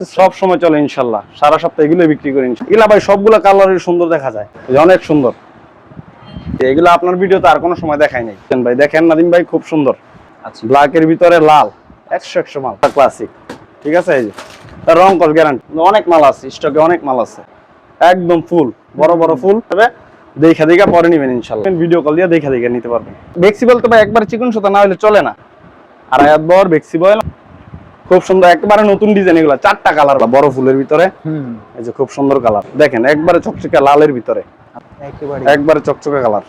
সব সময় চলে ইনশাল্লাহ। সারা সপ্তাহে এগুলো বিক্রি করি। এগুলা ভাই সবগুলো কালারের সুন্দর দেখা যায়। অনেক সুন্দর। এগুলো আপনার ভিডিওতে আর কোনো সময় দেখাই নাই। ভাই দেখেন নাদিম ভাই খুব সুন্দর। আচ্ছা। ব্ল্যাকের ভিতরে লাল। একশো একশো মাল। ক্লাসিক ঠিক আছে এই যে। তার রং কল গ্যারান্টি অনেক মাল আছে স্টকে অনেক মাল আছে। একদম ফুল বড় বড় ফুল তবে দেখা দেখা পরে নিবেন ইনশাল্লাহ। ভিডিও কল দিয়ে দেখা দেখা নিতে পারবেন। বেক্সিবল তো ভাই একবার চিকন সুতা না হলে চলে না। আর আয়াত বর বেক্সিবল খুব সুন্দর একবারে নতুন ডিজাইন এগুলো চারটা কালার বড় ফুলের ভিতরে। এই যে খুব সুন্দর কালার দেখেন একবারে চকচকে লালের ভিতরে। একবারে। চকচকে কালার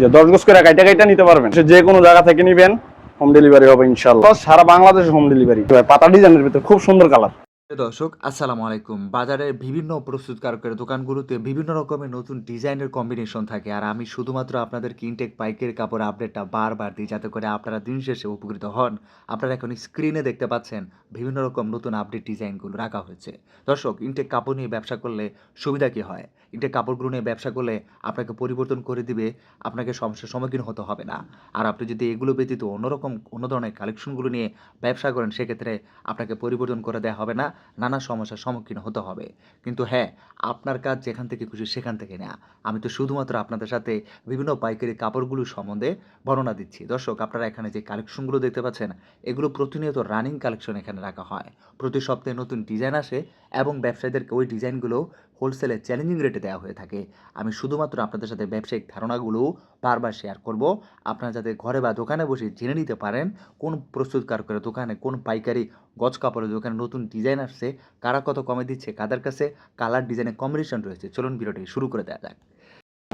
যে দশ গোস করে কাইটা কাইটা নিতে পারবেন। সে যে কোনো জায়গা থেকে নিবেন হোম ডেলিভারি হবে ইনশাল্লাহ সারা বাংলাদেশ হোম ডেলিভারি পাতা ডিজাইনের ভিতরে খুব সুন্দর কালার দর্শক, আসসালামু আলাইকুম। বাজারের বিভিন্ন প্রস্তুতকারকের দোকানগুলোতে বিভিন্ন রকমের নতুন ডিজাইনের কম্বিনেশন থাকে আর আমি শুধুমাত্র আপনাদের ইনটেক পাইকের কাপড় আপডেটটা বারবার দিই যাতে করে আপনারা দিন শেষে উপকৃত হন। আপনারা এখন স্ক্রিনে দেখতে পাচ্ছেন বিভিন্ন রকম নতুন আপডেট ডিজাইনগুলো রাখা হয়েছে। দর্শক ইনটেক কাপড় নিয়ে ব্যবসা করলে সুবিধা কী হয়? ইনটেক কাপড়গুলো নিয়ে ব্যবসা করলে আপনাকে পরিবর্তন করে দিবে, আপনাকে সমস্যার সম্মুখীন হতে হবে না। আর আপনি যদি এগুলো ব্যতীত অন্যরকম, অন্য ধরনের কালেকশনগুলো নিয়ে ব্যবসা করেন, সেক্ষেত্রে আপনাকে পরিবর্তন করে দেওয়া হবে না। নানা সমস্যার সম্মুখীন হতে হবে। কিন্তু হ্যাঁ আপনার কাজ যেখান থেকে খুশি সেখান থেকে নেওয়া আমি তো শুধুমাত্র আপনাদের সাথে বিভিন্ন পাইকারি কাপড়গুলো সম্বন্ধে বর্ণনা দিচ্ছি। দর্শক, আপনারা এখানে যে কালেকশনগুলো দেখতে পাচ্ছেন, এগুলো প্রতিনিয়ত রানিং কালেকশন এখানে রাখা হয়। প্রতি সপ্তাহে নতুন ডিজাইন আসে এবং ব্যবসায়ীদেরকে ওই ডিজাইনগুলো হোলসেলে চ্যালেঞ্জিং রেটে দেওয়া হয়ে থাকে। আমি শুধুমাত্র আপনাদের সাথে ব্যবসায়িক ধারণাগুলো বারবার শেয়ার করব। আপনারা যাতে ঘরে বা দোকানে বসে জেনে নিতে পারেন কোন প্রস্তুতকারকের দোকানে কোন পাইকারি গজ কাপড়ের দোকানে নতুন ডিজাইন আসছে, কারা কত কমে দিচ্ছে, কাদের কাছে কালার ডিজাইনে কম্বিনেশন রয়েছে। চলুন ভিডিওটি শুরু করে দেওয়া যাক।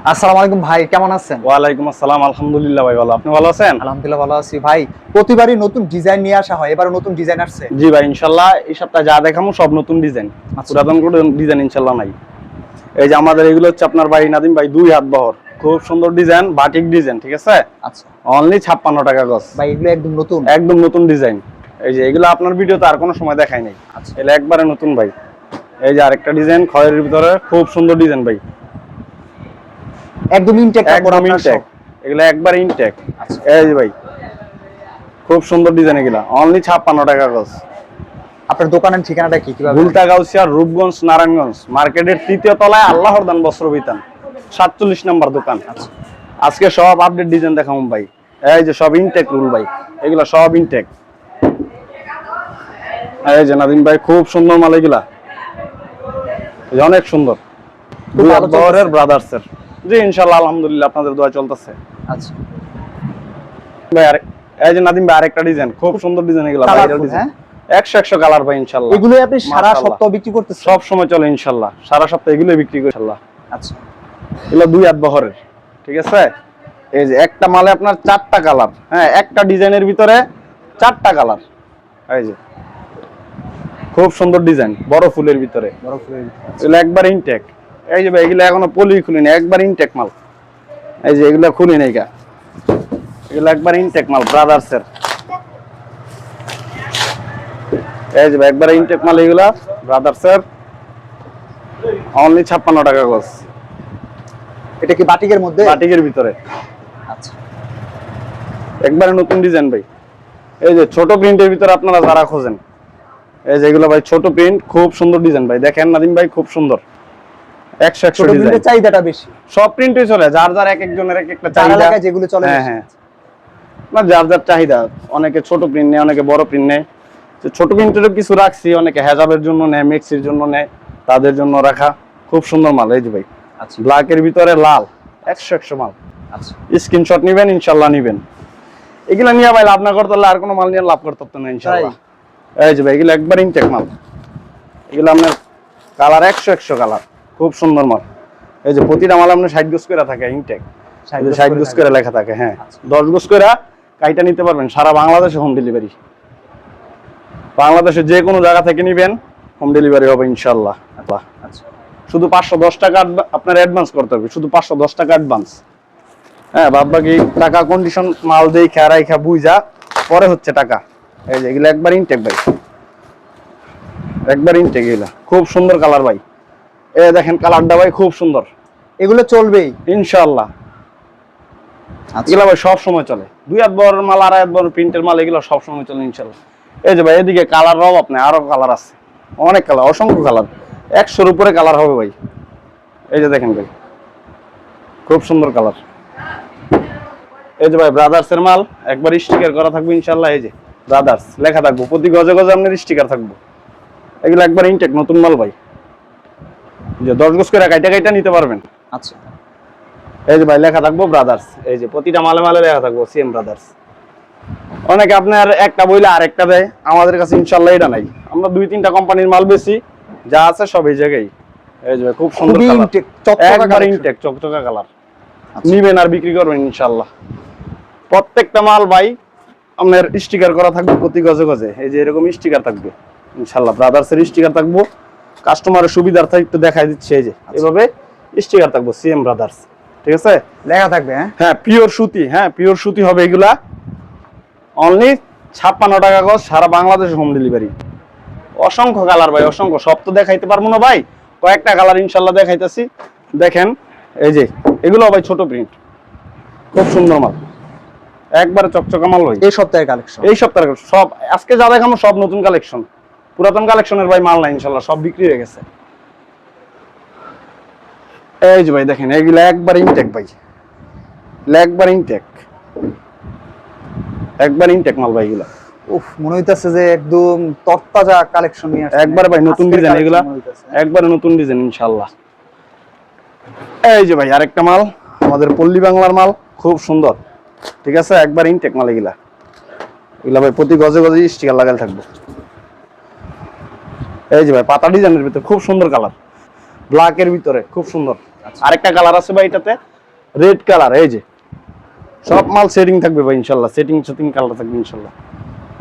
আসসালামু আলাইকুম ভাই কেমন আছেন? ওয়ালাইকুম আসসালাম আলহামদুলিল্লাহ ভাই ভালো। আপনি ভালো আছেন? আলহামদুলিল্লাহ ভালো আছি ভাই। প্রতিবারই নতুন ডিজাইন নিয়ে আসা হয় এবারও নতুন ডিজাইন আসছে। জি ভাই ইনশাল্লাহ এই সপ্তাহে যা দেখামো সব নতুন ডিজাইন। আচ্ছা। পুরাতন কোনো ডিজাইন নাই। এই যে আমাদের এগুলো হচ্ছে আপনার ভাই নাদিম ভাই দুই হাত বহর। খুব সুন্দর ডিজাইন বাটিক ডিজাইন ঠিক আছে? আচ্ছা। অনলি ছাপ্পান্ন টাকা গজ। ভাই এগুলো একদম নতুন? একদম নতুন ডিজাইন। এই যে এগুলো আপনার ভিডিওতে আর কোনো সময় দেখাই নাই। আচ্ছা। একবারে নতুন ভাই। এই যে আরেকটা ডিজাইন খয়ের ভিতরে খুব সুন্দর ডিজাইন ভাই। একদম ইনটেক একদম ইনটেক। এগুলো একবার ইনটেক আচ্ছা। এই যে ভাই খুব সুন্দর ডিজাইন এগুলা। অনলি ছাপ্পান্ন টাকা গজ আপনার দোকানের ঠিকানাটা কি কীভাবে? ভুলতা গাউসিয়া রূপগঞ্জ নারায়ণগঞ্জ। মার্কেটের তৃতীয় তলায় আল্লাহর দান বস্ত্র বিতান। সাতচল্লিশ নম্বর দোকান। আচ্ছা। আজকে সব আপডেট ডিজাইন দেখাবো ভাই। এই যে সব ইনটেক রুল ভাই। এগুলা সব ইনটেক এই যে নাদিম ভাই খুব সুন্দর মাল এগুলা। অনেক সুন্দর। ব্রাদার্সের জি ইনশাল্লাহ আলহামদুলিল্লাহ আপনাদের দোয়া চলতেছে। আচ্ছা। ভাই আরে এই যে নাদিম ভাই আরেকটা ডিজাইন খুব সুন্দর ডিজাইন এগুলা Colourful, ভাইরাল ডিজাইন হ্যাঁ? একশো একশো কালার ভাই ইনশাল্লাহ। এগুলো আপনি সারা সপ্তাহ বিক্রি করতেছেন? সব সময় চলে ইনশাল্লাহ। সারা সপ্তাহে এগুলো বিক্রি করে ইনশাল্লাহ। আচ্ছা। এগুলো দুই হাত বহরের ঠিক আছে? এই যে একটা মালে আপনার চারটা কালার হ্যাঁ একটা ডিজাইনের ভিতরে চারটা কালার এই যে। খুব সুন্দর ডিজাইন বড় ফুলের ভিতরে। বড় ফুলের এগুলো একবার ইনটেক এই যে ভাই এগুলো এখনও পলি খুলিনি একবার ইনটেক মাল। এই যে এগুলো খুলি নাই গা। এগুলো একবার ইনটেক মাল ব্রাদার্সের এই যে ভাই একবার ইনটেক মাল এগুলা ব্রাদার্সের অনলি ছাপ্পান্ন টাকা গজ। এটা কি বাটিকের মধ্যে? বাটিকের ভিতরে। আচ্ছা। একবারে নতুন ডিজাইন ভাই। এই যে ছোট প্রিন্টের ভিতরে আপনারা যারা খোঁজেন এই যে এগুলো ভাই ছোট প্রিন্ট খুব সুন্দর ডিজাইন ভাই। দেখেন নাদিম ভাই খুব সুন্দর। ডিজাইন চাহিদাটা বেশি। সব চলে যার যার এক একজনের এক একটা চাহিদা। যেগুলো চলে হ্যাঁ হ্যাঁ। না যার যার চাহিদা অনেকে ছোট প্রিন্ট নেয় অনেকে বড় প্রিন্ট নেয়। ছোট প্রিন্টেরও কিছু রাখছি অনেকে হেজাবের জন্য নেয় মেক্সির জন্য নেয় তাদের জন্য রাখা। খুব সুন্দর মাল এই যে ভাই। আচ্ছা। ব্ল্যাকের ভিতরে লাল একশো একশো মাল। আচ্ছা। স্ক্রিনশট নিবেন ইনশাল্লাহ নিবেন। এগুলা নিয়ে ভাই লাভ না করতে হলে আর কোনো মাল নিয়ে লাভ করতে না ইনশাল্লাহ। এই যে ভাই এগুলো একবার ইনটেক মাল। এগুলো আপনার কালার একশো একশো কালার খুব সুন্দর মাল। এই যে প্রতিটা মাল আপনার ষাট গোস করে থাকে ইনটেক ষাট গোস করে লেখা থাকে হ্যাঁ। আচ্ছা। দশ গোস করে কাইটা নিতে পারবেন সারা বাংলাদেশে হোম ডেলিভারি বাংলাদেশে যে কোনো জায়গা থেকে নিবেন হোম ডেলিভারি হবে ইনশাল্লাহ আচ্ছা। শুধু পাঁচশো দশ টাকা আপনার অ্যাডভান্স করতে হবে শুধু পাঁচশো দশ টাকা অ্যাডভান্স হ্যাঁ বাদ বাকি টাকা কন্ডিশন মাল দেই খা রাইখা বুঝা পরে হচ্ছে টাকা। এই যে এগুলো একবার ইনটেক ভাই। একবার ইনটেক এগুলা। খুব সুন্দর কালার ভাই। এ দেখেন কালারটা ভাই খুব সুন্দর। এগুলো চলবেই। ইনশাআল্লাহ। আচ্ছা। এগুলো ভাই সব সময় চলে। দুই হাত বড় মাল আড়াই হাত বড় প্রিন্টের মাল এগুলো সব সময় চলে ইনশাআল্লাহ। এই যে ভাই এদিকে কালার রব আপনি আরও কালার আছে। অনেক কালার অসংখ্য কালার। একশোর উপরে কালার হবে ভাই। এই যে দেখেন ভাই খুব সুন্দর কালার। এই যে ভাই ব্রাদার্স এর মাল একবার স্টিকার করা থাকবে ইনশাল্লাহ এই যে ব্রাদার্স। লেখা থাকব প্রতি গজে গজে আপনার স্টিকার থাকব। এগুলো একবার ইনটেক নতুন মাল ভাই। যে দশ করে কাইটা কাইটা নিতে পারবেন। আচ্ছা। এই যে ভাই লেখা থাকব ব্রাদার্স এই যে প্রতিটা মালে মালে লেখা থাকব সেম ব্রাদার্স অনেকে আপনার একটা বইলে আরেকটা দেয় আমাদের কাছে ইনশাল্লাহ এটা নাই। আমরা দুই তিনটা কোম্পানির মাল বেশি যা আছে সব এই জায়গায়। এই যে খুব সুন্দর একবার ইনটেক চকচকা কালার আচ্ছা। নিবেন আর বিক্রি করবেন ইনশাল্লাহ। প্রত্যেকটা মাল ভাই আপনার স্টিকার করা থাকবে প্রতি গজে গজে। এই যে এরকম স্টিকার থাকবে। ইনশাল্লাহ ব্রাদার্স এর স্টিকার থাকব। কাস্টমারের সুবিধার্থে একটু দেখাই দিচ্ছে এই যে। আচ্ছা। এভাবে স্টিকার থাকব সিএম ব্রাদার্স ঠিক আছে? লেখা থাকবে হ্যাঁ? হ্যাঁ পিওর সুতি হ্যাঁ পিওর সুতি হবে এগুলা। অনলি ছাপ্পান্ন টাকা গজ সারা বাংলাদেশ হোম ডেলিভারি অসংখ্য কালার ভাই অসংখ্য। সব তো দেখাইতে পারব না ভাই। কয়েকটা কালার ইনশাল্লাহ দেখাইতেছি। দেখেন এই যে এগুলো ভাই ছোট প্রিন্ট খুব সুন্দর মাল। একবারে চকচকা মাল ভাই। এই সপ্তাহের কালেকশন এই সপ্তাহের সব আজকে যা দেখানো সব নতুন কালেকশন পুরাতন কালেকশনের ভাই মাল নাই ইনশাল্লাহ সব বিক্রি হয়ে গেছে। এই যে ভাই দেখেন এইগুলা একবার ইনটেক ভাই। এগুলা একবার ইনটেক একবার ইনটেক মাল ভাই এগুলা। উফ মনে হইতাছে যে একদম তরতাজা কালেকশন নিয়ে। একবারে ভাই নতুন ডিজাইন এগুলা। একবারে নতুন ডিজাইন এই যে ভাই আরেকটা মাল আমাদের পল্লী বাংলার মাল খুব সুন্দর। ঠিক আছে একবার ইনটেক মাল এগুলা। এগুলা ভাই প্রতি গজে গজে স্টিকার লাগাল থাকবে। এই যে ভাই পাতা ডিজাইনের ভিতরে খুব সুন্দর কালার। ব্ল্যাকের ভিতরে খুব সুন্দর। আরেকটা কালার আছে ভাই এটাতে রেড কালার এই যে। সব মাল সেটিং থাকবে ভাই ইনশাল্লাহ। সেটিং সেটিং কালার থাকবে ইনশাল্লাহ।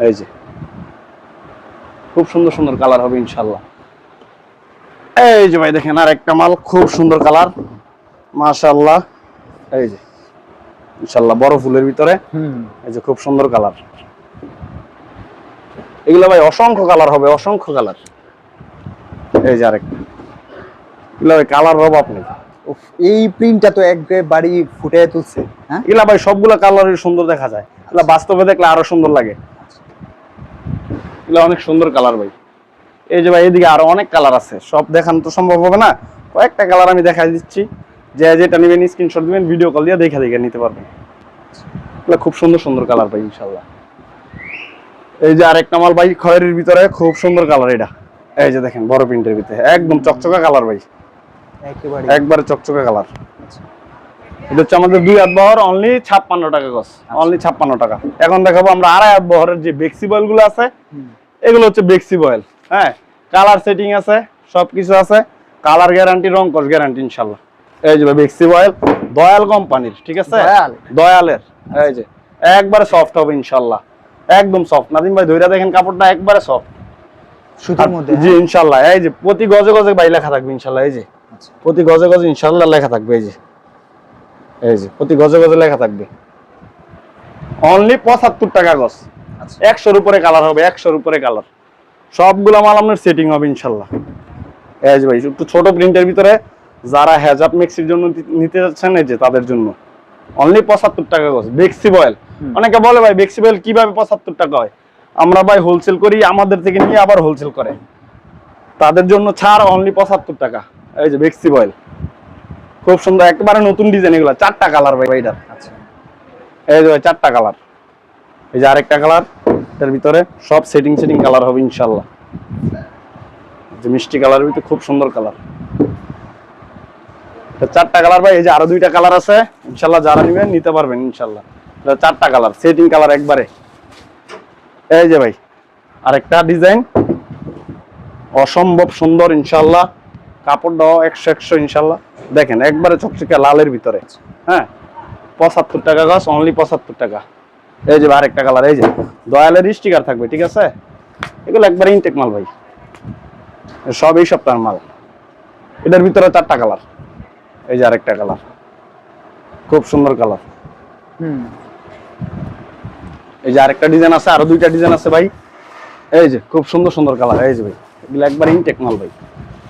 এই যে। খুব সুন্দর সুন্দর কালার হবে ইনশাল্লাহ। এই যে ভাই দেখেন আর একটা মাল খুব সুন্দর কালার। মাশাআল্লাহ এই যে। ইনশাল্লাহ বড় ফুলের ভিতরে। হুম। এই যে খুব সুন্দর কালার। এগুলো ভাই অসংখ্য কালার হবে অসংখ্য কালার। এই যে আরেকটা। এগুলো কালার অভাব নেই এই প্রিন্টটা তো একবারই ফুটে তুলছে হ্যাঁ? এগুলা ভাই সবগুলো কালারই সুন্দর দেখা যায়। এগুলা বাস্তবে দেখলে আরও সুন্দর লাগে। এগুলা অনেক সুন্দর কালার ভাই। এই যে ভাই এদিকে আরও অনেক কালার আছে। সব দেখানো তো সম্ভব হবে না। কয়েকটা কালার আমি দেখাই দিচ্ছি। যে যেটা নেবেন স্ক্রিনশট দিবেন ভিডিও কল দিয়ে দেখে দেখে নিতে পারবেন। এগুলা খুব সুন্দর সুন্দর কালার ভাই ইনশাল্লাহ এই যে আরেকটা মাল ভাই খয়েরির ভিতরে খুব সুন্দর কালার এটা। এই যে দেখেন বড় প্রিন্টের ভিতরে। একদম চকচকা কালার ভাই। একেবারে। একবারে চকচকে কালার এটা হচ্ছে আমাদের দুই হাত বহর অনলি ছাপ্পান্ন টাকা গছ অনলি ছাপ্পান্ন টাকা। এখন দেখাবো আমরা আড়াই হাত বহরের যে বেক্সি বয়েলগুলো আছে এগুলো হচ্ছে বেক্সি বয়েল হ্যাঁ? কালার সেটিং আছে সবকিছু আছে। কালার গ্যারান্টি রং কস গ্যারান্টি ইনশাল্লাহ। এই যে বেক্সি বয়েল দয়াল কোম্পানির ঠিক আছে? দয়াল? দয়ালের এই যে। একবারে সফট হবে ইনশাল্লাহ। একদম সফট নাদিম ভাই ধইরা দেখেন কাপড়টা একবারে সফট সুতির মধ্যে জি হ্যাঁ? ইনশাল্লাহ। এই যে প্রতি গজে গজে ভাই লেখা থাকবে ইনশাল্লাহ এই যে। আচ্ছা। প্রতি গজে গজে ইনশাল্লাহ লেখা থাকবে এই যে। এই যে প্রতি গজে গজে লেখা থাকবে। অনলি পঁচাত্তর টাকা গজ। আচ্ছা। একশোর উপরে কালার হবে একশোর উপরে কালার সবগুলো মাল আপনার সেটিং হবে ইনশাল্লাহ। এই যে ভাই একটু ছোট প্রিন্টের ভিতরে যারা হেজাব মিক্সির জন্য নিতে যাচ্ছেন এই যে তাদের জন্য। অনলি পঁচাত্তর টাকা গজ। বেক্সি বয়েল অনেকে বলে ভাই বেক্সি বয়েল কীভাবে পঁচাত্তর টাকা হয়? আমরা ভাই হোলসেল করি আমাদের থেকে নিয়ে আবার হোলসেল করে। তাদের জন্য ছাড় অনলি পঁচাত্তর টাকা। এই যে বেক্সি বয়েল খুব সুন্দর একেবারে নতুন ডিজাইন এগুলো। চারটা কালার ভাই এটার আচ্ছা। এই যে ভাই, চারটা কালার এই যে আরেকটা কালার এটার ভিতরে সব সেটিং সেটিং কালার হবে ইনশাল্লাহ। যে মিষ্টি কালার ভিতরে খুব সুন্দর কালার চারটা কালার ভাই এই যে আরও দুইটা কালার আছে। ইনশাল্লাহ যারা নিবেন নিতে পারবেন ইনশাল্লাহ। চারটা কালার সেটিং কালার একবারে। এই যে ভাই, আরেকটা ডিজাইন। অসম্ভব সুন্দর, ইনশাল্লাহ। কাপড়টাও একশো একশো, ইনশাল্লাহ। দেখেন, একবারে চকচকে লালের ভিতরে। হ্যাঁ? পঁচাত্তর টাকা গাছ অনলি পঁচাত্তর টাকা। এই যে ভাই, আরেকটা কালার এই যে। দয়ালের স্টিকার থাকবে, ঠিক আছে? এগুলো একবার ইনটেক মাল ভাই। সব এই সপ্তাহের মাল। এটার ভিতরে চারটা কালার এই যে আরেকটা কালার খুব সুন্দর কালার হুম। এই যে আরেকটা ডিজাইন আছে আরও দুইটা ডিজাইন আছে ভাই। এই যে খুব সুন্দর সুন্দর কালার এই যে ভাই। এগুলো একবার ইনটেক মাল ভাই।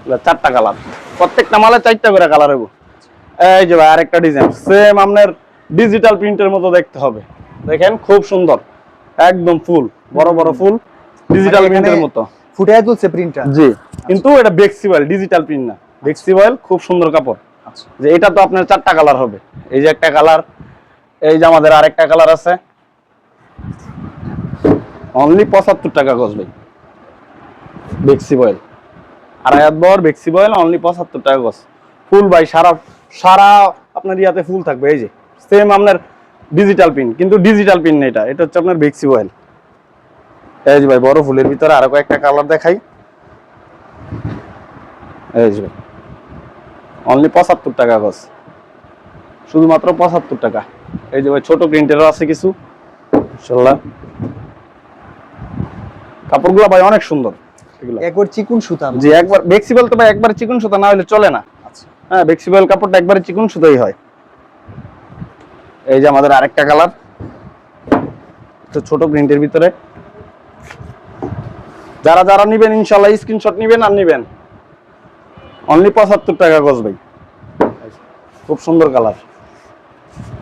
এগুলো চারটা কালার প্রত্যেকটা মালে চারটা করে কালার হইব। এই যে ভাই আরেকটা ডিজাইন সেম আপনার ডিজিটাল প্রিন্টের মতো দেখতে হবে। দেখেন খুব সুন্দর। একদম ফুল বড় বড় ফুল ডিজিটাল প্রিন্টের মতো। ফুটায় তুলছে প্রিন্টটা জি কিন্তু এটা বেক্সিবল ডিজিটাল প্রিন্ট না। বেক্সিবল খুব সুন্দর কাপড়। আচ্ছা। যে এটা তো আপনার চারটা কালার হবে। এই যে একটা কালার এই যে আমাদের আরেকটা কালার আছে। অনলি পঁচাত্তর টাকা গজ ভাই। বেক্সি বয়েল আড়াই হাত বর বেক্সি বয়েল অনলি পঁচাত্তর টাকা গজ। ফুল ভাই, সারা সারা আপনার ইয়াতে ফুল থাকবে, এই যে। সেম আপনার ডিজিটাল পিন কিন্তু ডিজিটাল পিন এটা। এটা হচ্ছে আপনার বেক্সি বয়েল এই যে ভাই, বড় ফুলের ভিতরে আরও কয়েকটা কালার দেখাই। এই যে ভাই। অনলি পঁচাত্তর টাকা গজ। শুধুমাত্র পঁচাত্তর টাকা। এই যে ভাই, ছোট প্রিন্টেরও আছে কিছু। ইনশাল্লাহ কাপড়গুলো ভাই অনেক সুন্দর। একবার চিকুন সুতা জি একবার বেক্সিবল তো ভাই একবার চিকন সুতা না হলে চলে না। আচ্ছা। হ্যাঁ বেক্সিবল কাপড়টা একবারে চিকন সুতাই হয়। এই যে আমাদের আরেকটা কালার। তো ছোট প্রিন্টের ভিতরে। যারা যারা নিবেন ইনশাল্লাহ স্ক্রিনশট নিবেন আর নিবেন। অনলি পঁচাত্তর টাকা গজ ভাই। খুব সুন্দর কালার।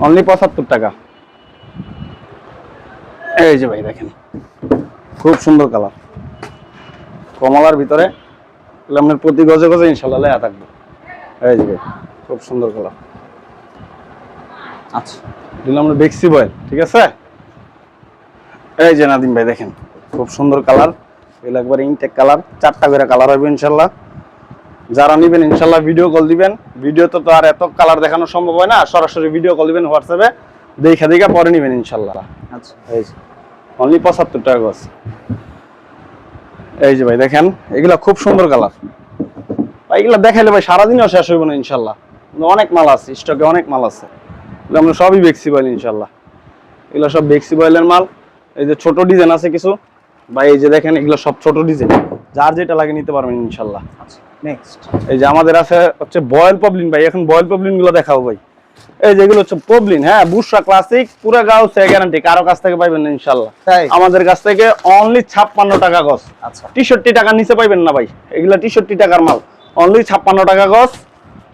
অনলি পঁচাত্তর টাকা। এই যে ভাই দেখেন খুব সুন্দর কালার। কমলার ভিতরে আপনার প্রতি গজে গজে ইনশাল্লাহ লেয়া থাকবে। এই যে ভাই, খুব সুন্দর কালার। আচ্ছা দিলাম আমরা বেক্সি বয়েল ঠিক আছে? এই যে নাদিম ভাই দেখেন খুব সুন্দর কালার। এগুলো একবার ইনটেক কালার চারটা করে কালার হবে ইনশাল্লাহ। যারা নিবেন ইনশাল্লাহ ভিডিও কল দিবেন। ভিডিওতে তো আর এত কালার দেখানো সম্ভব হয় না সরাসরি ভিডিও কল দিবেন হোয়াটসঅ্যাপে। দেখা দেখা পরে নিবেন ইনশাল্লাহ। আচ্ছা। এই যে অনলি পঁচাত্তর টাকা গছ এই যে ভাই দেখেন এগুলা খুব সুন্দর কালার। ভাই এগুলা দেখাইলে ভাই সারাদিনও শেষ হইব না ইনশাল্লাহ। অনেক মাল আছে স্টকে অনেক মাল আছে। এগুলো আমরা সবই বেক্সি বয়েল ইনশাল্লাহ। এগুলো সব বেক্সি বয়েলের মাল। এই যে ছোট ডিজাইন আছে কিছু। ভাই এই যে দেখেন এগুলো সব ছোট ডিজাইন। যার যেটা লাগে নিতে পারবেন ইনশাল্লাহ। আচ্ছা নেক্সট এই যে আমাদের আছে হচ্ছে বয়েল পবলিন ভাই এখন বয়েল পবলিনগুলো দেখাও ভাই। এই যেগুলো হচ্ছে পবলিন হ্যাঁ বুসরা ক্লাসিক পুরো গাও গ্যারান্টি কারও কাছ থেকে পাইবেন না ইনশাল্লাহ আমাদের কাছ থেকে অনলি ছাপ্পান্ন টাকা গছ আচ্ছা। টিশর্টটি টাকা নিচে পাইবেন না ভাই এগুলা টিশর্টটি টাকার মাল। অনলি ছাপ্পান্ন টাকা গছ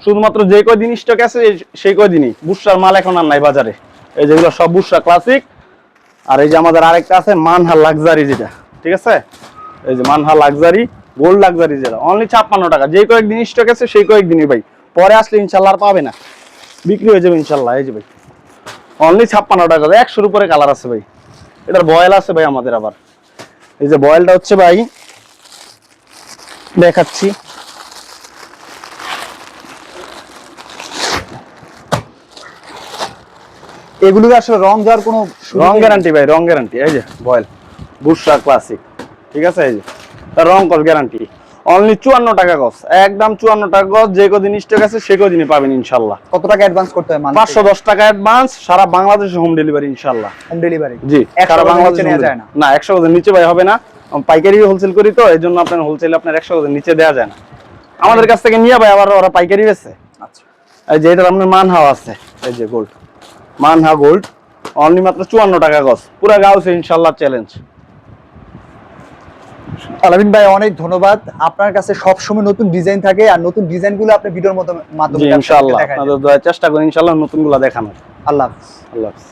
শুধুমাত্র যে কয়দিন স্টক আছে সেই সেই কয়দিনই বুসরার মাল এখন আর নাই বাজারে। এই যেগুলো সব বুসরা ক্লাসিক আর এই যে আমাদের আরেকটা আছে মানহা লাক্সারি যেটা ঠিক আছে? এই যে মানহা লাক্সারি গোল্ড লাক্সারি যেটা অনলি ছাপ্পান্ন টাকা। যে কয়েকদিন স্টক আছে সেই কয়েকদিনই ভাই। পরে আসলে ইনশাল্লাহ আর পাবে না। বিক্রি হয়ে যাবে ইনশাল্লাহ এই যে ভাই। অনলি ছাপ্পান্ন টাকা একশোর উপরে কালার আছে ভাই। এটার বয়েল আছে ভাই আমাদের আবার। এই যে বয়েলটা হচ্ছে ভাই দেখাচ্ছি। এগুলো আসলে রং যাওয়ার কোনো রং গ্যারান্টি ভাই রং গ্যারান্টি এই যে বয়েল বুসরা ক্লাসিক ঠিক আছে এই যে তার রং কল গ্যারান্টি অনলি চুয়ান্ন টাকা গছ একদম চুয়ান্ন টাকা গছ যে কদিন স্টক আছে সে কদিনই পাবেন ইনশাল্লাহ। কত টাকা অ্যাডভান্স করতে হয় পাঁচশো দশ টাকা অ্যাডভান্স সারা বাংলাদেশে হোম ডেলিভারি ইনশাল্লাহ। হোম ডেলিভারি জি সারা বাংলাদেশে নেওয়া যায় না? না একশো গজের নিচে ভাই হবে না। পাইকারি হোলসেল করি তো এই জন্য আপনার হোলসেল আপনার একশো গজের নিচে দেওয়া যায় না। আমাদের কাছ থেকে নিয়ে ভাই আবার ওরা পাইকারি বেছে আচ্ছা। এই যে এটার আপনার মানহাও আছে। এই যে গোল্ড মানহা গোল্ড অনলি মাত্র চুয়ান্ন টাকা গছ পুরা গাউছে ইনশাল্লাহ চ্যালেঞ্জ আলামিন ভাই অনেক ধন্যবাদ। আপনার কাছে সব সময় নতুন ডিজাইন থাকে আর নতুন ডিজাইনগুলো আপনি ভিডিওর মতো মাধ্যমে ইনশাআল্লাহ। আপনাদের চেষ্টা করি ইনশাল্লাহ নতুনগুলো দেখানোর। আল্লাহ হাফেজ। আল্লাহ হাফিজ।